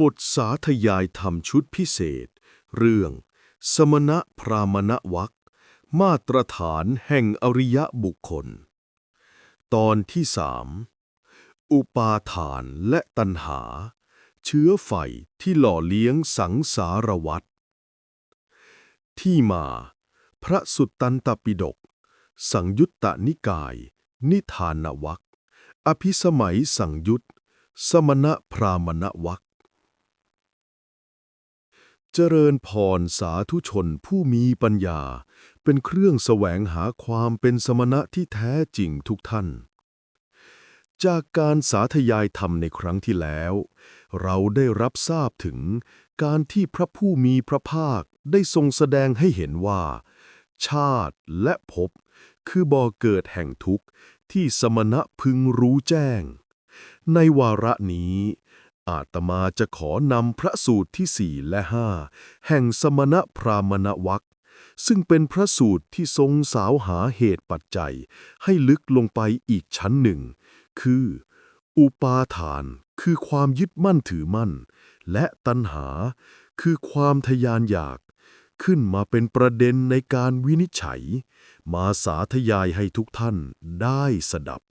บทสาธยายธรรมชุดพิเศษ เรื่อง สมณะพรามณวักมาตรฐานแห่งอริยบุคคล ตอนที่สามอุปาทานและตัณหา เชื้อไฟที่หล่อเลี้ยงสังสารวัฏที่มา พระสุตตันตปิฎกสังยุตตนิกาย นิทานวักอภิสมัยสังยุตสมณะพรามณวัก เจริญพรสาธุชนผู้มีปัญญา เป็นเครื่องแสวงหาความเป็นสมณะที่แท้จริงทุกท่าน จากการสาธยายธรรมในครั้งที่แล้ว เราได้รับทราบถึงการที่พระผู้มีพระภาคได้ทรงแสดงให้เห็นว่า ชาติและภพคือบ่อเกิดแห่งทุกข์ที่สมณะพึงรู้แจ้ง ในวาระนี้ อาตมาจะขอนำพระสูตรที่สี่และห้าแห่งสมณะพรามณวักซึ่งเป็นพระสูตรที่ทรงสาวหาเหตุปัจจัย ให้ลึกลงไปอีกชั้นหนึ่ง คือ อุปาทานคือความยึดมั่นถือมั่น และตัณหา คือความทยานอยาก ขึ้นมาเป็นประเด็นในการวินิจฉัย มาสาธยายให้ทุกท่านได้สดับ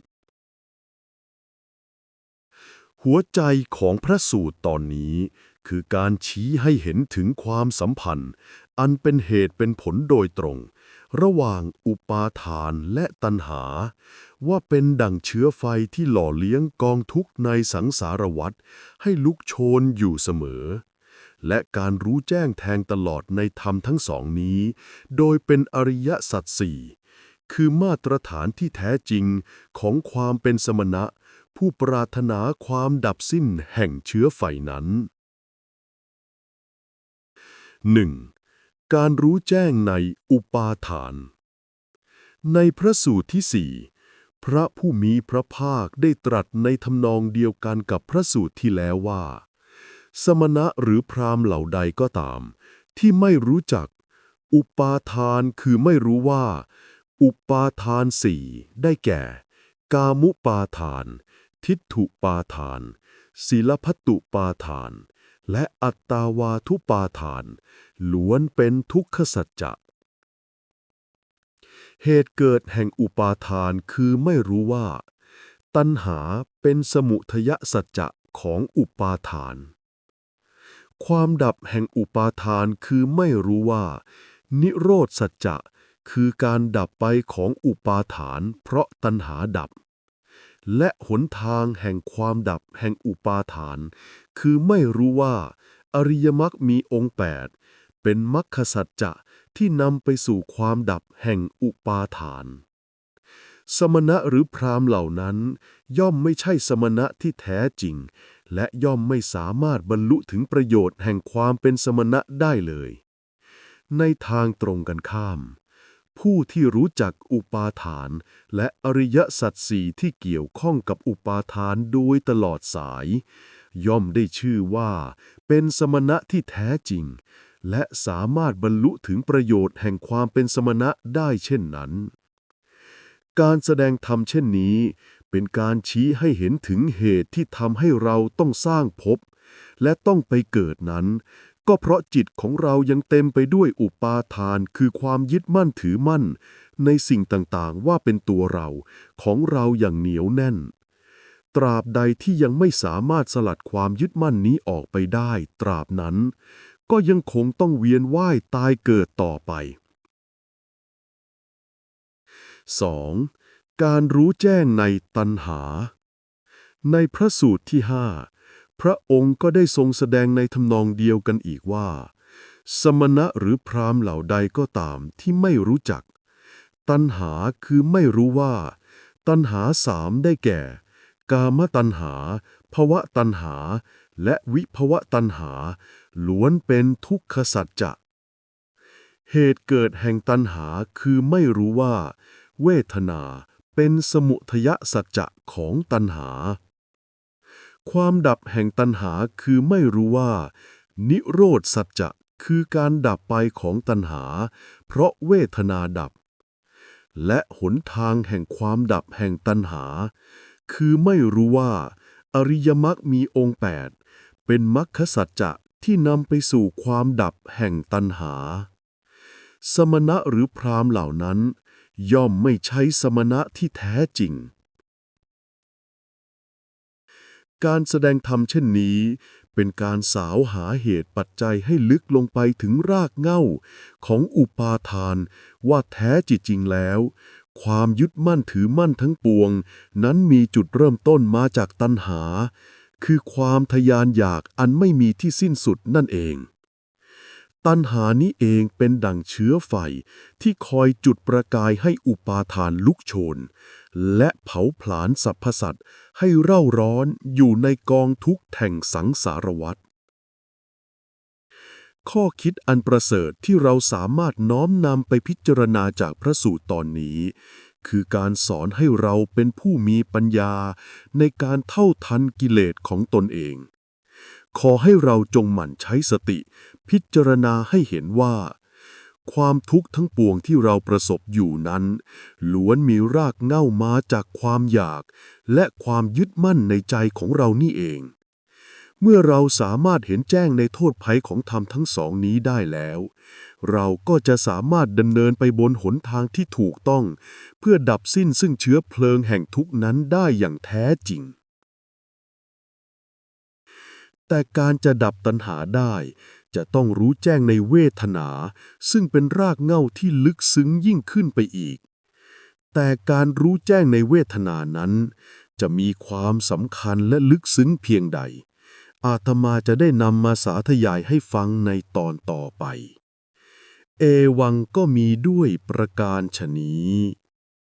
หัวใจของพระสูตรตอนนี้ คือการชี้ให้เห็นถึงความสัมพันธ์ อันเป็นเหตุเป็นผลโดยตรง ระหว่างอุปาทานและตัณหา ว่าเป็นดั่งเชื้อไฟที่หล่อเลี้ยงกองทุกข์ในสังสารวัฏให้ลุกโชนอยู่เสมอ และการรู้แจ้งแทงตลอดในธรรมทั้งสองนี้ โดยเป็นอริยสัจสี่คือมาตรฐานที่แท้จริงของความเป็นสมณะ ผู้ปรารถนาความดับสิ้นแห่งเชื้อไฟนั้น 1. การรู้แจ้งในอุปาทาน ในพระสูตรที่สี่พระผู้มีพระภาคได้ตรัสในทำนองเดียวกันกับพระสูตรที่แล้วว่า สมณะหรือพราหมณ์เหล่าใดก็ตาม ที่ไม่รู้จัก อุปาทานคือไม่รู้ว่า อุปาทานสี่ได้แก่ กามุปาทาน ทิฏฐุปาทาน ศีลพัตตุปาทาน และอัตตาวาทุปาทานล้วนเป็นทุกขสัจจะ เหตุเกิดแห่งอุปาทานคือไม่รู้ว่า ตัณหาเป็นสมุทยสัจจะของอุปาทาน ความดับแห่งอุปาทานคือไม่รู้ว่า นิโรธสัจจะคือการดับไปของอุปาทานเพราะตัณหาดับ และหนทางแห่งความดับแห่งอุปาทาน คือไม่รู้ว่า อริยมรรคมีองค์แปดเป็นมรรคสัจจะที่นำไปสู่ความดับแห่งอุปาทาน สมณะหรือพรามเหล่านั้น ย่อมไม่ใช่สมณะที่แท้จริง และย่อมไม่สามารถบรรลุถึงประโยชน์แห่งความเป็นสมณะได้เลย ในทางตรงกันข้าม ผู้ที่รู้จักอุปาทาน และอริยสัจสี่ที่เกี่ยวข้องกับอุปาทานโดยตลอดสาย ย่อมได้ชื่อว่า เป็นสมณะที่แท้จริง และสามารถบรรลุถึงประโยชน์แห่งความเป็นสมณะได้เช่นนั้น การแสดงธรรมเช่นนี้ เป็นการชี้ให้เห็นถึงเหตุที่ทำให้เราต้องสร้างภพและต้องไปเกิดนั้น ก็เพราะจิตของเรายังเต็มไปด้วยอุปาทานคือความยึดมั่นถือมั่น ในสิ่งต่างๆ ว่าเป็นตัวเรา ของเราอย่างเหนียวแน่น ตราบใดที่ยังไม่สามารถสลัดความยึดมั่นนี้ออกไปได้ ตราบนั้น ก็ยังคงต้องเวียนว่ายตายเกิดต่อไป 2. การรู้แจ้งในตัณหา ในพระสูตรที่ห้า พระองค์ก็ได้ทรงแสดงในทำนองเดียวกันอีกว่า สมณะหรือพราหมณ์เหล่าใดก็ตามที่ไม่รู้จัก ตัณหาคือไม่รู้ว่า ตัณหาสามได้แก่ กามตัณหา ภวะตัณหา และวิภวะตัณหา ล้วนเป็นทุกขสัจจะ เหตุเกิดแห่งตัณหาคือไม่รู้ว่า เวทนาเป็นสมุทยสัจจะของตัณหา ความดับแห่งตัณหาคือไม่รู้ว่า นิโรธสัจจะคือการดับไปของตัณหา เพราะเวทนาดับ และหนทางแห่งความดับแห่งตัณหา คือไม่รู้ว่า อริยมรรคมีองค์แปดเป็นมรรคสัจจะที่นำไปสู่ความดับแห่งตัณหา สมณะหรือพรามเหล่านั้น ย่อมไม่ใช่สมณะที่แท้จริง การแสดงธรรมเช่นนี้ เป็นการสาวหาเหตุปัจจัยให้ลึกลงไปถึงรากเหง้า ของอุปาทาน ว่าแท้จริงแล้ว ความยึดมั่นถือมั่นทั้งปวง นั้นมีจุดเริ่มต้นมาจากตัณหา คือความทยานอยากอันไม่มีที่สิ้นสุดนั่นเอง ตัณหานี้เองเป็นดั่งเชื้อไฟที่คอยจุดประกายให้อุปาทานลุกโชน และเผาผลาญสรรพสัตว์ให้เร่าร้อนอยู่ในกองทุกข์แห่งสังสารวัฏข้อคิดอันประเสริฐที่เราสามารถน้อมนำไปพิจารณาจากพระสูตรตอนนี้ คือการสอนให้เราเป็นผู้มีปัญญาในการเท่าทันกิเลสของตนเอง ขอให้เราจงหมั่นใช้สติ พิจารณาให้เห็นว่า ความทุกข์ทั้งปวงที่เราประสบอยู่นั้น ล้วนมีรากเหง้ามาจากความอยาก และความยึดมั่นในใจของเรานี่เอง เมื่อเราสามารถเห็นแจ้งในโทษภัยของธรรมทั้งสองนี้ได้แล้ว เราก็จะสามารถดำเนินไปบนหนทางที่ถูกต้อง เพื่อดับสิ้นซึ่งเชื้อเพลิงแห่งทุกข์นั้นได้อย่างแท้จริง แต่การจะดับตัณหาได้ จะต้องรู้แจ้งในเวทนา ซึ่งเป็นรากเหง้าที่ลึกซึ้งยิ่งขึ้นไปอีก แต่การรู้แจ้งในเวทนานั้น จะมีความสำคัญและลึกซึ้งเพียงใด อาตมาจะได้นำมาสาธยายให้ฟังในตอนต่อไป เอวังก็มีด้วยประการฉนี้